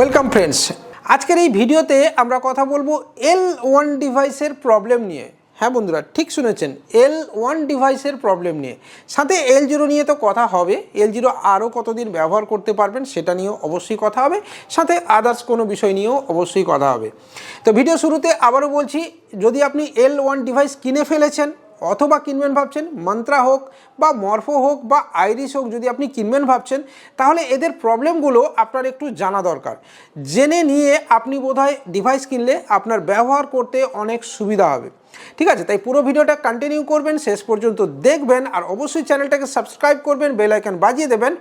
Welcome friends আজকের এই ভিডিওতে আমরা কথা বলব এল ওয়ান ডিভাইসের প্রবলেম নিয়ে। হ্যাঁ বন্ধুরা, ঠিক শুনেছেন এল ওয়ান ডিভাইসের প্রবলেম নিয়ে। সাথে এল জিরো নিয়ে তো কথা হবে। এল জিরো আরও কতদিন ব্যবহার করতে পারবেন সেটা নিয়েও অবশ্যই কথা হবে। সাথে আদার্স কোনো বিষয় নিয়েও অবশ্যই কথা হবে। তো ভিডিও শুরুতে আবারও বলছি, যদি আপনি এল ওয়ান ডিভাইস কিনে ফেলেছেন অথবা কিনবেন ভাবছেন, মন্ত্রা হোক বা মর্ফো হোক বা আইরিশ হোক যদি আপনি কিনবেন ভাবছেন, তাহলে এদের প্রবলেমগুলো আপনার একটু জানা দরকার। জেনে নিয়ে আপনি বোধহয় ডিভাইস কিনলে আপনার ব্যবহার করতে অনেক সুবিধা হবে। ঠিক আছে? তাই পুরো ভিডিওটা কন্টিনিউ করবেন, শেষ পর্যন্ত দেখবেন, আর অবশ্যই চ্যানেলটাকে সাবস্ক্রাইব করবেন বেল আইকন বাজিয়ে দেবেন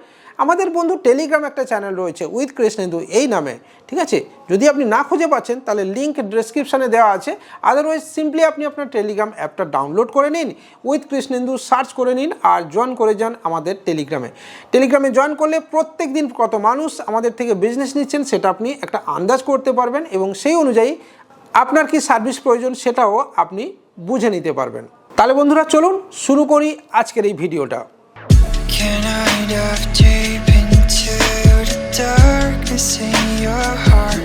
আমাদের বন্ধু টেলিগ্রাম একটা চ্যানেল রয়েছে উইথ কৃষ্ণেন্দু এই নামে, ঠিক আছে? যদি আপনি না খুঁজে পাচ্ছেন, তাহলে লিঙ্ক ডিসক্রিপশানে দেওয়া আছে। আদারওয়াইজ সিম্পলি আপনি আপনার টেলিগ্রাম অ্যাপটা ডাউনলোড করে নিন উইথ কৃষ্ণেন্দু সার্চ করে নিন আর জয়েন করে যান আমাদের টেলিগ্রামে টেলিগ্রামে জয়েন করলে প্রত্যেক দিন কত মানুষ আমাদের থেকে বিজনেস নিচ্ছেন, সেটা আপনি একটা আন্দাজ করতে পারবেন এবং সেই অনুযায়ী আপনার কি সার্ভিস প্রয়োজন সেটাও আপনি বুঝে নিতে পারবেন। তাহলে বন্ধুরা, চলুন শুরু করি আজকের এই ভিডিওটা Can I dive deep into the darkness in your heart?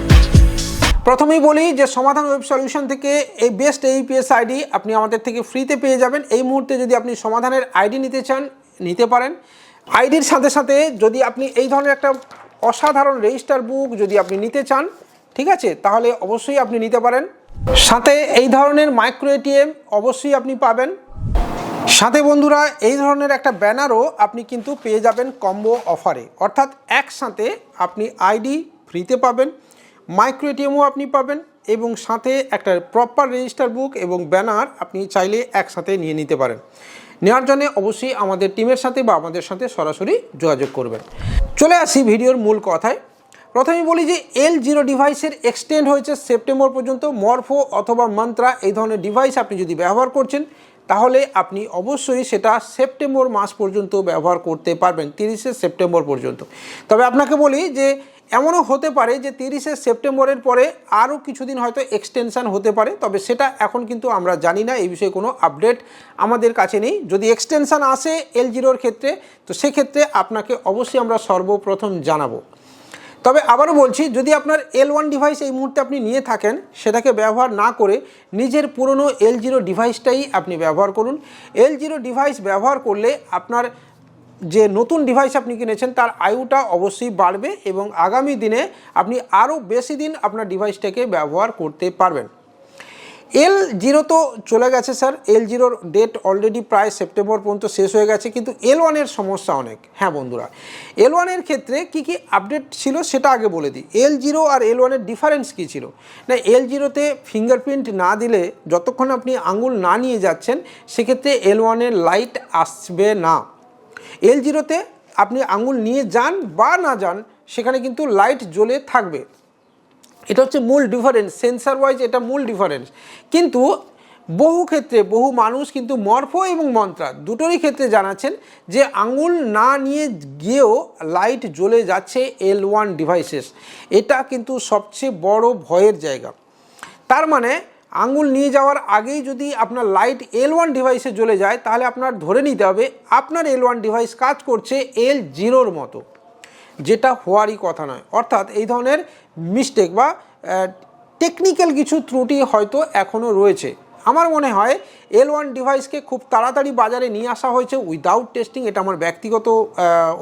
প্রথমেই বলি যে সমাধান ওয়েব সলিউশন থেকে এই বেস্ট এইপিএস আইডি আপনি আমাদের থেকে ফ্রিতে পেয়ে যাবেন। এই মুহূর্তে যদি আপনি সমাধানের আইডি নিতে চান, নিতে পারেন। আইডির সাথে সাথে যদি আপনি এই ধরনের একটা অসাধারণ রেজিস্টার বুক যদি আপনি নিতে চান, ঠিক আছে? তাহলে অবশ্যই আপনি নিতে পারেন। সাথে এই ধরনের মাইক্রো এটিএম অবশ্যই আপনি পাবেন। সাথে বন্ধুরা, এই ধরনের একটা ব্যানারও আপনি কিন্তু পেয়ে যাবেন কম্বো অফারে অর্থাৎ একসাথে আপনি আইডি ফ্রিতে পাবেন মাইক্রো এটিএমও আপনি পাবেন এবং সাথে একটা প্রপার রেজিস্টার বুক এবং ব্যানার আপনি চাইলে একসাথে নিয়ে নিতে পারেন। নেওয়ার জন্য অবশ্যই আমাদের টিমের সাথে বা আমাদের সাথে সরাসরি যোগাযোগ করবেন। চলে আসি ভিডিওর মূল কথায়। প্রথমে বলি যে এল জিরো ডিভাইসের এক্সটেন্ড হয়েছে সেপ্টেম্বর পর্যন্ত। মরফো অথবা মন্ত্রা এই ধরনের ডিভাইস আপনি যদি ব্যবহার করছেন তাহলে আপনি অবশ্যই সেটা সেপ্টেম্বর মাস পর্যন্ত ব্যবহার করতে পারবেন, তিরিশে সেপ্টেম্বর পর্যন্ত। তবে আপনাকে বলি যে, এমনও হতে পারে যে তিরিশে সেপ্টেম্বরের পরে আরও কিছুদিন হয়তো এক্সটেনশান হতে পারে, তবে সেটা এখন কিন্তু আমরা জানি না, এই বিষয়ে কোনো আপডেট আমাদের কাছে নেই। যদি এক্সটেনশান আসে এল জিরোর ক্ষেত্রে, তো সেক্ষেত্রে আপনাকে অবশ্যই আমরা সর্বপ্রথম জানাব। তবে আবারও বলছি, যদি আপনার এল ওয়ান ডিভাইস এই মুহূর্তে আপনি নিয়ে থাকেন, সেটাকে ব্যবহার না করে নিজের পুরনো এল জিরো ডিভাইসটাই আপনি ব্যবহার করুন। এল জিরো ডিভাইস ব্যবহার করলে আপনার যে নতুন ডিভাইস আপনি কিনেছেন, তার আয়ুটা অবশ্যই বাড়বে এবং আগামী দিনে আপনি আরও বেশি দিন আপনার ডিভাইসটাকে ব্যবহার করতে পারবেন। এল জিরো তো চলে গেছে স্যার এল জিরোর ডেট অলরেডি প্রায় সেপ্টেম্বর পর্যন্ত শেষ হয়ে গেছে, কিন্তু এল ওয়ানের সমস্যা অনেক। হ্যাঁ বন্ধুরা এল ওয়ানের ক্ষেত্রে কী কী আপডেট ছিল সেটা আগে বলে দিই। এল জিরো আর এল ওয়ানের ডিফারেন্স কী ছিল? না এল জিরোতে ফিঙ্গারপ্রিন্ট না দিলে যতক্ষণ আপনি আঙুল না নিয়ে যাচ্ছেন, সেক্ষেত্রে এল ওয়ানের লাইট আসবে না। এল জিরোতে আপনি আঙুল নিয়ে যান বা না যান, সেখানে কিন্তু লাইট জ্বলে থাকবে। এটা হচ্ছে মূল ডিফারেন্স সেন্সার ওয়াইজ এটা মূল ডিফারেন্স কিন্তু বহু ক্ষেত্রে বহু মানুষ কিন্তু মর্ফ এবং মন্ত্রা দুটোরই ক্ষেত্রে জানাচ্ছেন যে আঙুল না নিয়ে গিয়েও লাইট জ্বলে যাচ্ছে এল ওয়ান ডিভাইসেস এটা কিন্তু সবচেয়ে বড় ভয়ের জায়গা। তার মানে আঙুল নিয়ে যাওয়ার আগেই যদি আপনার লাইট এল ওয়ান ডিভাইসে জ্বলে যায়, তাহলে আপনার ধরে নিতে হবে, আপনার এল ওয়ান ডিভাইস কাজ করছে এল জিরোর মতো। যেটা হওয়ারই কথা নয়। অর্থাৎ এই ধরনের মিস্টেক বা টেকনিক্যাল কিছু ত্রুটি হয়তো এখনও রয়েছে। আমার মনে হয় এল ওয়ান ডিভাইসকে খুব তাড়াতাড়ি বাজারে নিয়ে আসা হয়েছে উইদাউট টেস্টিং এটা আমার ব্যক্তিগত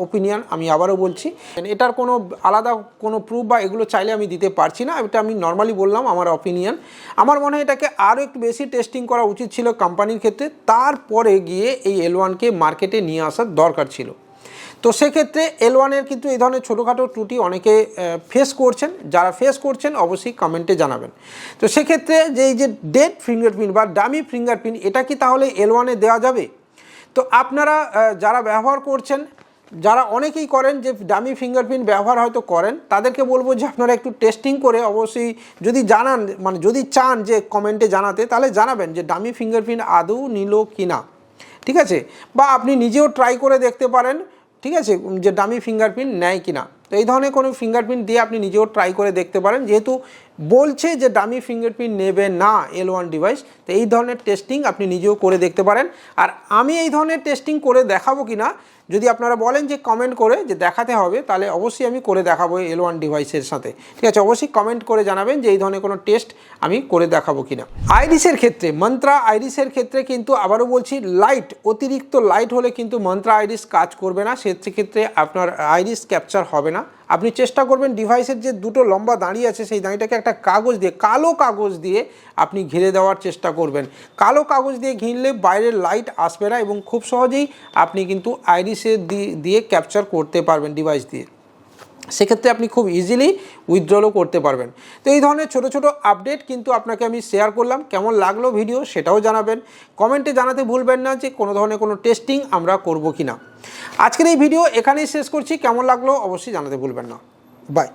ওপিনিয়ন আমি আবারও বলছি। এটার কোনো আলাদা কোনো প্রুফ বা এগুলো চাইলে আমি দিতে পারছি না, এটা আমি নর্মালি বললাম আমার অপিনিয়ন আমার মনে হয় এটাকে আরও একটু বেশি টেস্টিং করা উচিত ছিল কোম্পানির ক্ষেত্রে, তারপরে গিয়ে এই এল ওয়ানকে মার্কেটে নিয়ে আসার দরকার ছিল। তো সেক্ষেত্রে এল ওয়ানের কিন্তু এই ধরনের ছোটোখাটো ত্রুটি অনেকে ফেস করছেন। যারা ফেস করছেন, অবশ্যই কমেন্টে জানাবেন। তো সেক্ষেত্রে যে এই যে ডেড ফিঙ্গারপ্রিন্ট বা ডামি ফিঙ্গারপ্রিন্ট এটা কি তাহলে এল ওয়ানে দেওয়া যাবে? তো আপনারা যারা ব্যবহার করছেন, যারা অনেকেই করেন যে ডামি ফিঙ্গারপ্রিন্ট ব্যবহার হয়তো করেন, তাদেরকে বলব যে আপনারা একটু টেস্টিং করে অবশ্যই যদি জানান মানে যদি চান যে কমেন্টে জানাতে, তাহলে জানাবেন যে ডামি ফিঙ্গারপ্রিন্ট আদৌ নিল কি না ঠিক আছে? বা আপনি নিজেও ট্রাই করে দেখতে পারেন ঠিক আছে? যে ডামি ফিঙ্গারপ্রিন্ট নেয় কিনা। তো এই ধরনের কোনো ফিঙ্গারপ্রিন্ট দিয়ে আপনি নিজেও ট্রাই করে দেখতে পারেন। যেহেতু বলছে যে ডামি ফিঙ্গারপ্রিন্ট নেবে না এল ওয়ান ডিভাইস তো এই ধরনের টেস্টিং আপনি নিজেও করে দেখতে পারেন। আর আমি এই ধরনের টেস্টিং করে দেখাবো কি না যদি আপনারা বলেন যে কমেন্ট করে যে দেখাতে হবে, তাহলে অবশ্যই আমি করে দেখাবো এল ওয়ান ডিভাইসের সাথে। ঠিক আছে, অবশ্যই কমেন্ট করে জানাবেন যে এই ধরনের কোনো টেস্ট আমি করে দেখাবো কিনা। আইরিসের ক্ষেত্রে মন্ত্রা আইরিসের ক্ষেত্রে কিন্তু আবারও বলছি লাইট অতিরিক্ত লাইট হলে কিন্তু মন্ত্রা আইরিস কাজ করবে না। সেক্ষেত্রে আপনার আইরিস ক্যাপচার হবে না। আপনি চেষ্টা করবেন ডিভাইসের যে দুটো লম্বা দাঁড়িয়ে আছে, সেই দাঁড়িটাকে একটা কাগজ দিয়ে, কালো কাগজ দিয়ে আপনি ঘিরে দেওয়ার চেষ্টা করবেন। কালো কাগজ দিয়ে ঘিরলে বাইরের লাইট আসবে না এবং খুব সহজেই আপনি কিন্তু আইরিসের দিয়ে ক্যাপচার করতে পারবেন ডিভাইস দিয়ে। সেক্ষেত্রে আপনি খুব ইজিলি উইথড্রলও করতে পারবেন। তো এই ধরনের ছোট ছোট আপডেট কিন্তু আপনাকে আমি শেয়ার করলাম। কেমন লাগল ভিডিও সেটাও জানাবেন। কমেন্টে জানাতে ভুলবেন না যে কোনো ধরনের কোনো টেস্টিং আমরা করব কি না আজকের এই ভিডিও এখানেই শেষ করছি। কেমন লাগল অবশ্যই জানাতে ভুলবেন না। বাই